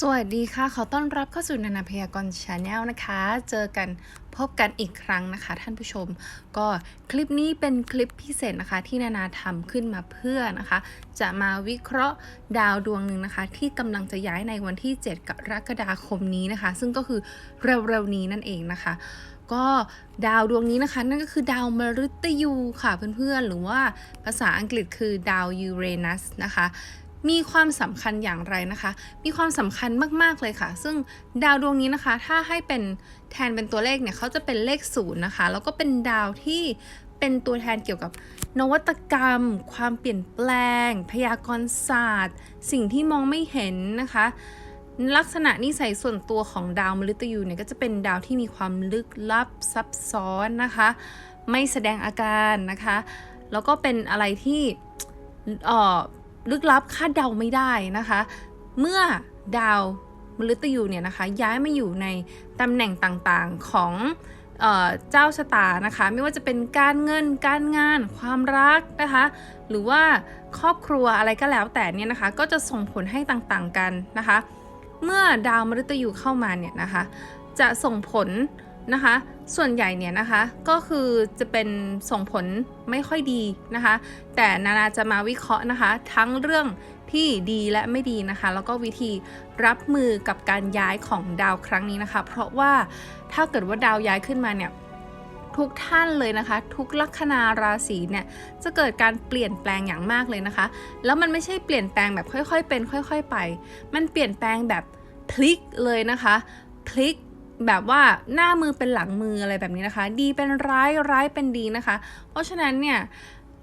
สวัสดีค่ะ ขอต้อนรับเข้าสู่นานาพยากรณ์ชาแนลนะคะ เจอกันพบกันอีกครั้งนะคะ ท่านผู้ชม ก็คลิปนี้เป็นคลิปพิเศษนะคะ ที่นานาทำขึ้นมาเพื่อนะคะ จะมาวิเคราะห์ดาวดวงหนึ่งนะคะ ที่กำลังจะย้ายในวันที่ 7 กรกฎาคมนี้นะคะ ซึ่งก็คือเร็วๆนี้นั่นเองนะคะ ก็ดาวดวงนี้นะคะ นั่นก็คือดาวมฤตยูค่ะเพื่อนๆหรือว่าภาษาอังกฤษคือดาวยูเรนัสนะคะ มีความสำคัญอย่างไรนะคะ มีความสำคัญมากๆเลยค่ะ ซึ่งดาวดวงนี้นะคะ ถ้าให้เป็นแทนเป็นตัวเลขเนี่ยเขาจะเป็นเลขศูนย์นะคะ แล้วก็เป็นดาวที่เป็นตัวแทนเกี่ยวกับนวัตกรรม ความเปลี่ยนแปลง พยากรณ์ศาสตร์ สิ่งที่มองไม่เห็นนะคะ ลักษณะนิสัยส่วนตัวของดาวมฤตยูเนี่ยก็จะเป็นดาวที่มีความลึกลับซับซ้อนนะคะ ไม่แสดงอาการนะคะ แล้วก็เป็นอะไรที่เอ่อ ลึกลับคาดเดาไม่ได้นะคะ เมื่อดาวมฤตยูเนี่ยนะคะย้ายมาอยู่ในตำแหน่งต่างๆของเออเจ้าชะตานะคะ ไม่ว่าจะเป็นการเงินการงาน ความรักนะคะ หรือว่าครอบครัวอะไรก็แล้วแต่เนี่ยนะคะ ก็จะส่งผลให้ต่างๆกันนะคะ เมื่อดาวมฤตยูเข้ามาเนี่ยนะคะ จะส่งผล นะคะ ส่วนใหญ่เนี่ยนะคะก็คือจะเป็นส่งผลไม่ค่อยดีนะคะ แต่นานาจะมาวิเคราะห์นะคะ ทั้งเรื่องที่ดีและไม่ดีนะคะ แล้วก็วิธีรับมือกับการย้ายของดาวครั้งนี้นะคะ เพราะว่าถ้าเกิดว่าดาวย้ายขึ้นมาเนี่ยทุกท่านเลยนะคะ ทุกลัคนาราศีเนี่ยจะเกิดการเปลี่ยนแปลงอย่างมากเลยนะคะ แล้วมันไม่ใช่เปลี่ยนแปลงแบบค่อยๆ เป็น ค่อย ๆ ไป มันเปลี่ยนแปลงแบบพลิกเลยนะคะพลิก แบบว่าหน้ามือเป็นหลังมืออะไรแบบนี้นะคะ ดีเป็นร้ายร้ายเป็นดีนะคะ เพราะฉะนั้นเนี่ย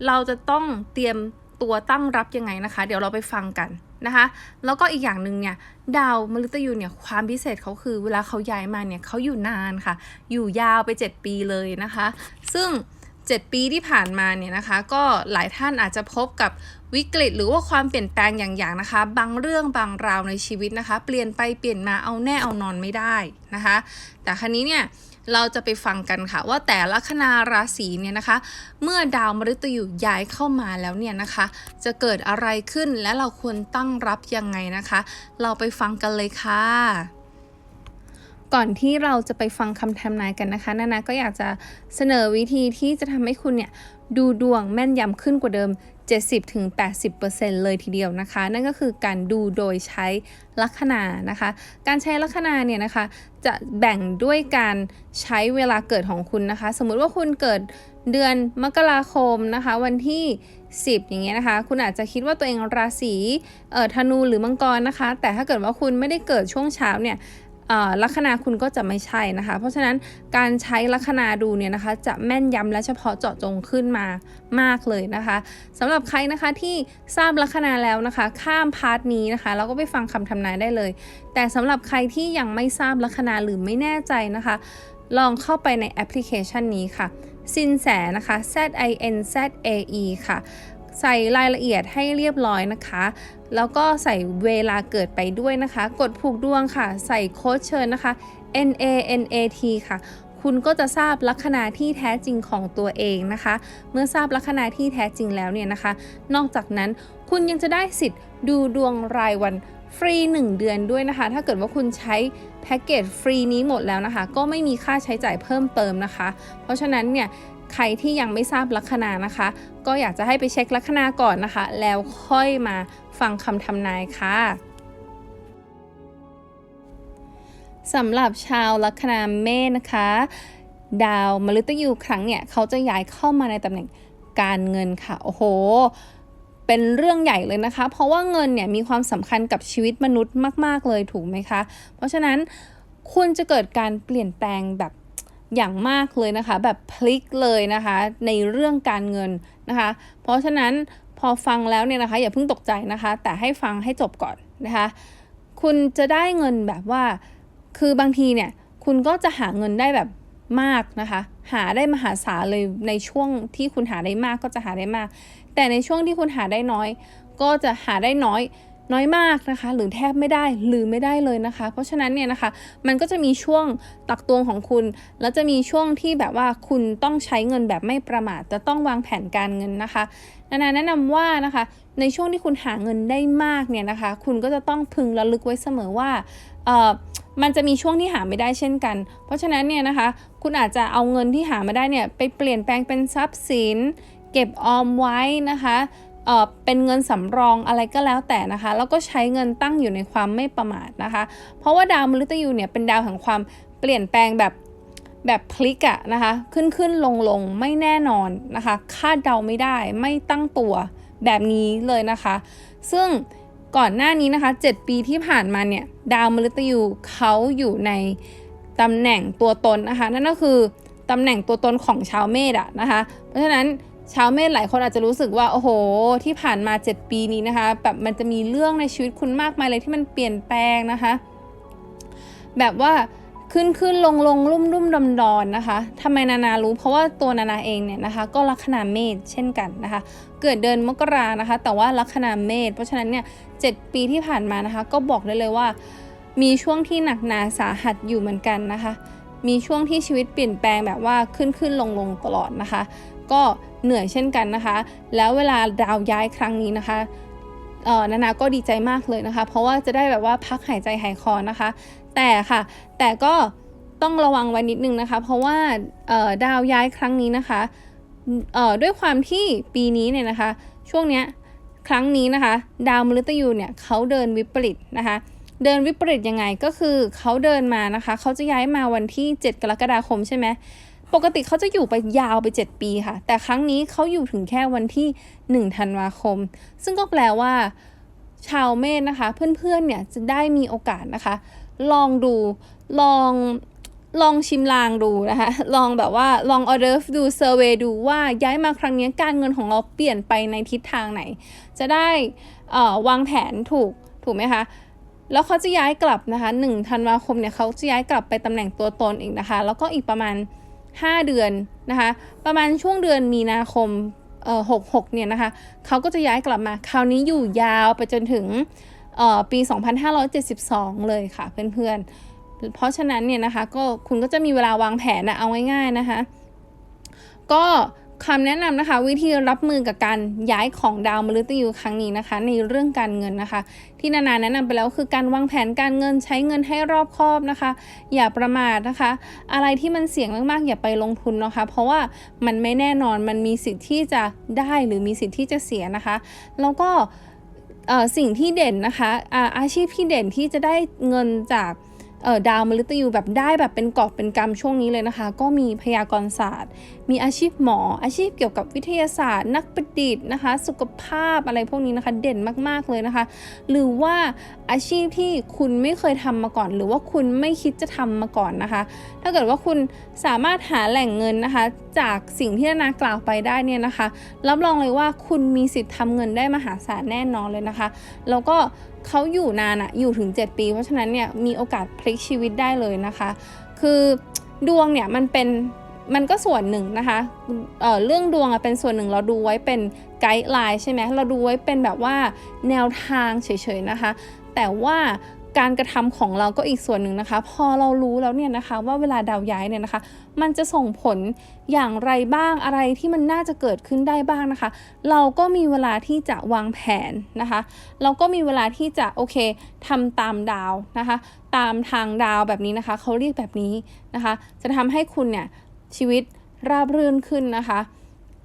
เราจะต้องเตรียมตัวตั้งรับยังไงนะคะ เดี๋ยวเราไปฟังกันนะคะ แล้วก็อีกอย่างหนึ่งเนี่ยดาวมฤตยูเนี่ยความพิเศษเขาคือ เวลาเขาย้ายมาเนี่ยเขาอยู่นานค่ะ อยู่ยาวไป 7 ปีเลยนะคะ ซึ่ง 7 ปีที่ผ่านมาเนี่ยนะคะ ก็หลายท่านอาจจะพบกับวิกฤต หรือว่าความเปลี่ยนแปลงอย่างๆนะคะ บางเรื่องบางราวในชีวิตนะคะ เปลี่ยนไปเปลี่ยนมาเอาแน่เอานอนไม่ได้นะคะ แต่ครั้นี้เนี่ยเราจะไปฟังกันค่ะว่าแต่ละคณาราศีเนี่ยนะคะ เมื่อดาวมฤตยูย้ายเข้ามาแล้วเนี่ยนะคะ จะเกิดอะไรขึ้นและเราควรตั้งรับยังไงนะคะ เราไปฟังกันเลยค่ะ ก่อนที่เราจะไปฟังคำทำนายกันนะคะนานาก็อยากจะเสนอวิธีที่จะทำให้คุณเนี่ยดูดวงแม่นยำขึ้นกว่าเดิม 70-80%เลยทีเดียวนะคะ นั่นก็คือการดูโดยใช้ลัคนานะคะ การใช้ลัคนาเนี่ยนะคะ จะแบ่งด้วยการใช้เวลาเกิดของคุณนะคะ สมมุติว่าคุณเกิดเดือนมกราคมนะคะ วันที่ 10 อย่างเงี้ยนะคะ คุณอาจจะคิดว่าตัวเองราศีเอ่อธนูหรือมังกรนะคะ แต่ถ้าเกิดว่าคุณไม่ได้เกิดช่วงเช้าเนี่ย ลัคนาคุณก็จะไม่ใช่นะคะ เพราะฉะนั้นการใช้ลัคนาดูเนี่ยนะคะ จะแม่นยำและเฉพาะเจาะจงขึ้นมามากเลยนะคะสำหรับใครนะคะที่ทราบลัคนาแล้วนะคะ ข้ามพาร์ทนี้นะคะแล้วก็ไปฟังคำทำนายได้เลย แต่สำหรับใครที่ยังไม่ทราบลัคนาหรือไม่แน่ใจนะคะ ลองเข้าไปในแอปพลิเคชันนี้ค่ะสินแสนะคะ Z I N Z A E ค่ะ ใส่รายละเอียดให้เรียบร้อยนะคะ แล้วก็ใส่เวลาเกิดไปด้วยนะคะ กดผูกดวงค่ะ ใส่โค้ดเชิญนะคะ N A N A T ค่ะคุณก็จะทราบลัคนาที่แท้จริงของตัวเองนะคะ เมื่อทราบลัคนาที่แท้จริงแล้วเนี่ยนะคะ นอกจากนั้นคุณยังจะได้สิทธิ์ดูดวงรายวันฟรี 1 เดือนด้วยนะคะ ถ้าเกิดว่าคุณใช้แพ็กเกจฟรีนี้หมดแล้วนะคะ ก็ไม่มีค่าใช้จ่ายเพิ่มเติมนะคะ เพราะฉะนั้นเนี่ย ใครที่ยังไม่ทราบลัคนานะคะ ก็อยากจะให้ไปเช็คลัคนาก่อนนะคะ แล้วค่อยมาฟังคำทำนายค่ะสำหรับชาวลัคนาเมษนะคะ ดาวมฤตยูครั้งเนี่ยเขาจะย้ายเข้ามาในตำแหน่งการเงินค่ะ โอ้โห เป็นเรื่องใหญ่เลยนะคะ เพราะว่าเงินเนี่ยมีความสำคัญกับชีวิตมนุษย์มาก ๆ เลยถูกไหมคะ เพราะฉะนั้นคุณจะเกิดการเปลี่ยนแปลงแบบ อย่างมากเลยนะคะ แบบพลิกเลยนะคะ ในเรื่องการเงินนะคะ เพราะฉะนั้นพอฟังแล้วเนี่ยนะคะ อย่าเพิ่งตกใจนะคะ แต่ให้ฟังให้จบก่อนนะคะ คุณจะได้เงินแบบว่า คือบางทีเนี่ย คุณก็จะหาเงินได้แบบมากนะคะ หาได้มหาศาลเลยในช่วงที่คุณหาได้มากก็จะหาได้มาก แต่ในช่วงที่คุณหาได้น้อย ก็จะหาได้น้อย น้อยมากนะคะ หรือแทบไม่ได้หรือไม่ได้เลยนะคะ เพราะฉะนั้นเนี่ยนะคะ มันก็จะมีช่วงตักตวงของคุณ แล้วจะมีช่วงที่แบบว่าคุณต้องใช้เงินแบบไม่ประมาทจะต้องวางแผนการเงินนะคะนานาแนะนำว่านะคะ ในช่วงที่คุณหาเงินได้มากเนี่ยนะคะ คุณก็จะต้องพึงระลึกไว้เสมอว่าเอ่อมันจะมีช่วงที่หาไม่ได้เช่นกัน เพราะฉะนั้นเนี่ยนะคะ คุณอาจจะเอาเงินที่หามาได้เนี่ยไปเปลี่ยนแปลงเป็นทรัพย์สิน เก็บออมไว้นะคะ เป็นเงินสำรองอะไรก็แล้วแต่นะคะ แล้วก็ใช้เงินตั้งอยู่ในความไม่ประมาทนะคะ เพราะว่าดาวมฤตยูเนี่ยเป็นดาวแห่งความเปลี่ยนแปลงแบบแบบพลิกอะนะคะ ขึ้นขึ้นลงลงไม่แน่นอนนะคะ คาดเดาไม่ได้ไม่ตั้งตัวแบบนี้เลยนะคะ ซึ่งก่อนหน้านี้นะคะ 7 ปีที่ผ่านมาเนี่ย ดาวมฤตยูเขาอยู่ในตำแหน่งตัวตนนะคะ นั่นก็คือตำแหน่งตัวตนของชาวเมษอะนะคะ เพราะฉะนั้น ชาวเมษหลายคนอาจจะรู้สึกว่าโอ้โห ที่ผ่านมา 7 ปีนี้นะคะแบบมันจะมีเรื่องในชีวิตคุณมากมายเลยที่มันเปลี่ยนแปลงนะคะ แบบว่าขึ้นขึ้นลงลงรุ่มรุ่มดำดอนนะคะทำไมนานารู้เพราะว่าตัวนานาเองเนี่ยนะคะ ก็ลัคนาเมษเช่นกันนะคะ เกิดเดือนมกรานะคะ แต่ว่าลัคนาเมษเพราะฉะนั้นเนี่ยเปีที่ผ่านมานะคะ ก็บอกได้เลยว่า มีช่วงที่หนักหนาสาหัสอยู่เหมือนกันนะคะ มีช่วงที่ชีวิตเปลี่ยนแปลงแบบว่าขึ้นขึ้นลงลงตลอดนะคะ ก็ เหนื่อยเช่นกันนะคะ แล้วเวลาดาวย้ายครั้งนี้นะคะเออนานาก็ดีใจมากเลยนะคะ เพราะว่าจะได้แบบว่าพักหายใจหายคอนะคะ แต่ค่ะ แต่ก็ต้องระวังไว้นิดนึงนะคะ เพราะว่าดาวย้ายครั้งนี้นะคะด้วยความที่ปีนี้เนี่ยนะคะ ช่วงเนี้ยครั้งนี้นะคะ ดาวมฤตยูเนี่ยเขาเดินวิปริตนะคะ เดินวิปริตยังไงก็คือเขาเดินมานะคะเขาจะย้ายมาวันที่ 7 กรกฎาคมใช่ไหม ปกติเขาจะอยู่ไปยาวไป 7 ปีค่ะ แต่ครั้งนี้เขาอยู่ถึงแค่วันที่ 1 ธันวาคม ซึ่งก็แปลว่า ชาวเมษนะคะ เพื่อนๆเนี่ยจะได้มีโอกาสนะคะ ลองดูลองลองชิมลางดูนะคะ ลองแบบว่าลองออเดอร์ดูเซอร์เวดูว่าย้ายมาครั้งนี้การเงินของเราเปลี่ยนไปในทิศทางไหน จะได้วางแผนถูกถูกไหมคะแล้วเขาจะย้ายกลับนะคะหนึ่งธันวาคมเนี่ยเขาจะย้ายกลับไปตำแหน่งตัวตนอีกนะคะ แล้วก็อีกประมาณ 5 เดือนนะคะ ประมาณช่วงเดือนมีนาคมเอ่อหกหกเนี่ยนะคะเขาก็จะย้ายกลับมา คราวนี้อยู่ยาวไปจนถึงปี 2572 เลยค่ะเพื่อนๆ เพราะฉะนั้นเนี่ยนะคะก็คุณก็จะมีเวลาวางแผนนะเอาง่ายๆนะคะ ก็ คำแนะนำนะคะ วิธีรับมือกับการย้ายของดาวมฤตยูครั้งนี้นะคะ ในเรื่องการเงินนะคะ ที่นานาแนะนำไปแล้วคือการวางแผนการเงินใช้เงินให้รอบคอบนะคะ อย่าประมาทนะคะ อะไรที่มันเสี่ยงมากๆ อย่าไปลงทุนนะคะ เพราะว่ามันไม่แน่นอนมันมีสิทธิ์ที่จะได้หรือมีสิทธิ์ที่จะเสียนะคะ แล้วก็สิ่งที่เด่นนะคะอาอาชีพที่เด่นที่จะได้เงินจาก ดาวมฤตยูแบบได้แบบเป็นกอบเป็นกรรมช่วงนี้เลยนะคะ ก็มีพยากรศาสตร์ มีอาชีพหมอ อาชีพเกี่ยวกับวิทยาศาสตร์ นักประดิษฐ์นะคะ สุขภาพอะไรพวกนี้นะคะ เด่นมากๆเลยนะคะ หรือว่าอาชีพที่คุณไม่เคยทำมาก่อน หรือว่าคุณไม่คิดจะทำมาก่อนนะคะ ถ้าเกิดว่าคุณสามารถหาแหล่งเงินนะคะ จากสิ่งที่นากล่าวไปได้เนี่ยนะคะ รับรองเลยว่าคุณมีสิทธิ์ทำเงินได้มหาศาลแน่นอนเลยนะคะ แล้วก็เขาอยู่นานอะอยู่ถึง 7 ปี เพราะฉะนั้นเนี่ยมีโอกาสพลิกชีวิตได้เลยนะคะ คือดวงเนี่ยมันเป็นมันก็ส่วนหนึ่งนะคะเเรื่องดวงอะเป็นส่วนหนึ่งเราดูไว้เป็นไกด์ไลน์ใช่ไหมเราดูไว้เป็นแบบว่าแนวทางเฉยๆนะคะ แต่ว่า การกระทำของเราก็อีกส่วนหนึ่งนะคะ พอเรารู้แล้วเนี่ยนะคะ ว่าเวลาดาวย้ายเนี่ยนะคะ มันจะส่งผลอย่างไรบ้างอะไรที่มันน่าจะเกิดขึ้นได้บ้างนะคะ เราก็มีเวลาที่จะวางแผนนะคะ เราก็มีเวลาที่จะโอเคทำตามดาวนะคะ ตามทางดาวแบบนี้นะคะเขาเรียกแบบนี้นะคะ จะทำให้คุณเนี่ยชีวิตราบรื่นขึ้นนะคะ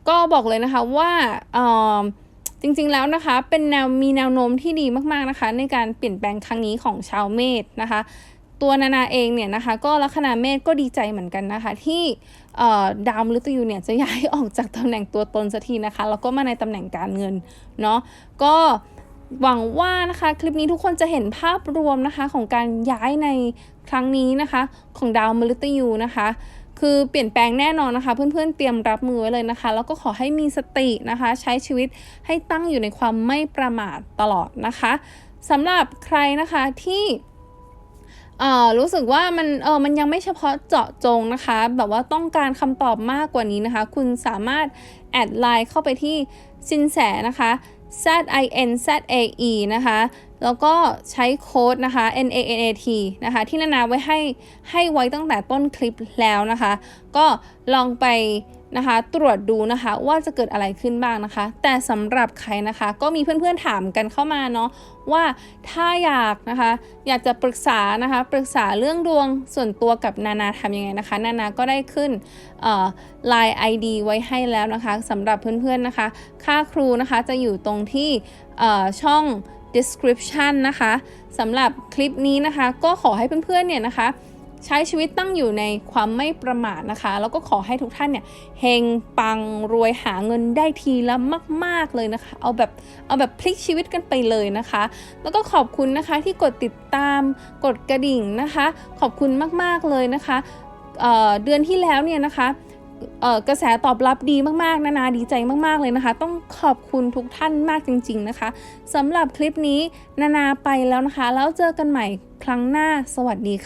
ก็บอกเลยนะคะว่า จริงๆแล้วนะคะ เป็นแนวมีแนวโน้มที่ดีมากๆนะคะ ในการเปลี่ยนแปลงครั้งนี้ของชาวเมษนะคะ ตัวนานาเองเนี่ยนะคะ ก็ลัคนาเมษก็ดีใจเหมือนกันนะคะ ที่ดาวมฤตยูเนี่ยจะย้ายออกจากตำแหน่งตัวตนสักทีนะคะแล้วก็มาในตำแหน่งการเงินเนาะก็หวังว่านะคะคลิปนี้ทุกคนจะเห็นภาพรวมนะคะของการย้ายในครั้งนี้นะคะ ของดาวมฤตยูนะคะ คือเปลี่ยนแปลงแน่นอนนะคะ เพื่อนๆเตรียมรับมือไว้เลยนะคะ แล้วก็ขอให้มีสตินะคะ ใช้ชีวิตให้ตั้งอยู่ในความไม่ประมาทตลอดนะคะสำหรับใครนะคะที่รู้สึกว่ามันเออมันยังไม่เฉพาะเจาะจงนะคะ แบบว่าต้องการคำตอบมากกว่านี้นะคะ คุณสามารถแอดไลน์เข้าไปที่สินแสนะคะ Z I N Z A E นะคะ แล้วก็ใช้โค้ดนะคะ N A N A T นะคะ ที่นานาไว้ให้ให้ไว้ตั้งแต่ต้นคลิปแล้วนะคะ ก็ลองไปนะคะตรวจดูนะคะว่าจะเกิดอะไรขึ้นบ้างนะคะ แต่สำหรับใครนะคะก็มีเพื่อนๆถามกันเข้ามาเนาะว่าถ้าอยากนะคะอยากจะปรึกษานะคะปรึกษาเรื่องดวงส่วนตัวกับนานาทำยังไงนะคะ นานาก็ได้ขึ้นเอ่อ Line ID ไว้ให้แล้วนะคะสำหรับเพื่อนๆนะคะ ค่าครูนะคะจะอยู่ตรงที่ช่อง description นะคะสำหรับคลิปนี้นะคะ ก็ขอให้เพื่อนๆเนี่ยนะคะ ใช้ชีวิตตั้งอยู่ในความไม่ประมาทนะคะ แล้วก็ขอให้ทุกท่านเนี่ยเฮงปังรวยหาเงินได้ทีละมาก ๆเลยนะคะ เอาแบบเอาแบบพลิกชีวิตกันไปเลยนะคะ แล้วก็ขอบคุณนะคะที่กดติดตามกดกระดิ่งนะคะ ขอบคุณมากๆเลยนะคะเเดือนที่แล้วเนี่ยนะคะ กระแสตอบรับดีมากๆ นานาดีใจมากๆเลยนะคะ ต้องขอบคุณทุกท่านมากจริง ๆนะคะสำหรับคลิปนี้นานาไปแล้วนะคะ แล้วเจอกันใหม่ครั้งหน้าสวัสดีค่ะ